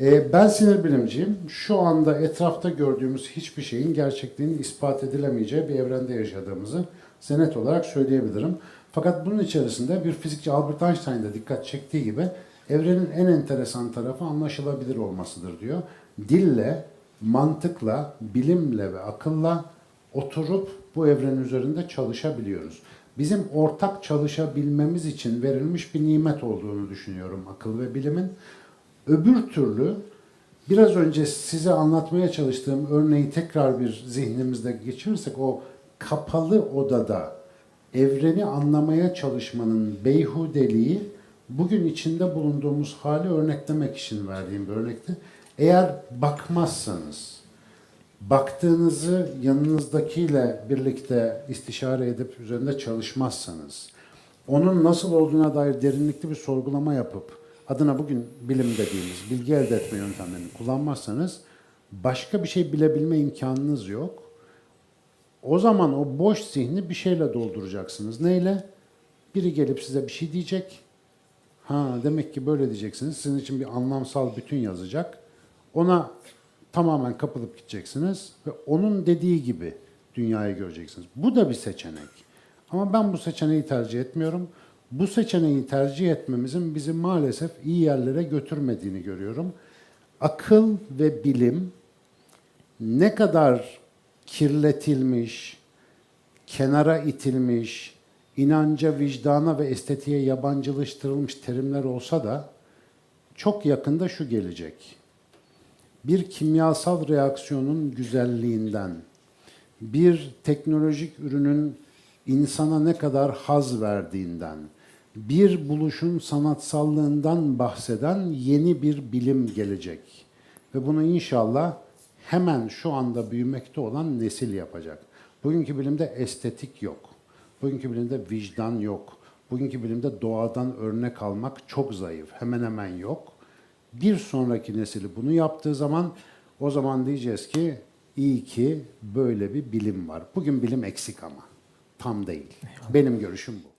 Ee, ben sinir bilimciyim. Şu anda etrafta gördüğümüz hiçbir şeyin gerçekliğinin ispat edilemeyeceği bir evrende yaşadığımızı senet olarak söyleyebilirim. Fakat bunun içerisinde bir fizikçi Albert Einstein de dikkat çektiği gibi evrenin en enteresan tarafı anlaşılabilir olmasıdır diyor. Dille, mantıkla, bilimle ve akılla oturup bu evrenin üzerinde çalışabiliyoruz. Bizim ortak çalışabilmemiz için verilmiş bir nimet olduğunu düşünüyorum akıl ve bilimin. Öbür türlü biraz önce size anlatmaya çalıştığım örneği tekrar bir zihnimizde geçirirsek o kapalı odada evreni anlamaya çalışmanın beyhudeliği bugün içinde bulunduğumuz hali örneklemek için verdiğim bir örnekti. Eğer bakmazsanız, baktığınızı yanınızdakiyle birlikte istişare edip üzerinde çalışmazsanız, onun nasıl olduğuna dair derinlikli bir sorgulama yapıp adına bugün bilim dediğimiz bilgi elde etme yöntemlerini kullanmazsanız başka bir şey bilebilme imkanınız yok. O zaman o boş zihni bir şeyle dolduracaksınız. Neyle? Biri gelip size bir şey diyecek. Ha demek ki böyle diyeceksiniz. Sizin için bir anlamsal bütün yazacak. Ona tamamen kapılıp gideceksiniz ve onun dediği gibi dünyayı göreceksiniz. Bu da bir seçenek. Ama ben bu seçeneği tercih etmiyorum. Bu seçeneği tercih etmemizin bizi maalesef iyi yerlere götürmediğini görüyorum. Akıl ve bilim ne kadar kirletilmiş, kenara itilmiş, inanca, vicdana ve estetiğe yabancılaştırılmış terimler olsa da çok yakında şu gelecek. Bir kimyasal reaksiyonun güzelliğinden, bir teknolojik ürünün insana ne kadar haz verdiğinden, bir buluşun sanatsallığından bahseden yeni bir bilim gelecek. Ve bunu inşallah hemen şu anda büyümekte olan nesil yapacak. Bugünkü bilimde estetik yok. Bugünkü bilimde vicdan yok. Bugünkü bilimde doğadan örnek almak çok zayıf. Hemen hemen yok. Bir sonraki nesili bunu yaptığı zaman o zaman diyeceğiz ki iyi ki böyle bir bilim var. Bugün bilim eksik ama tam değil. Benim görüşüm bu.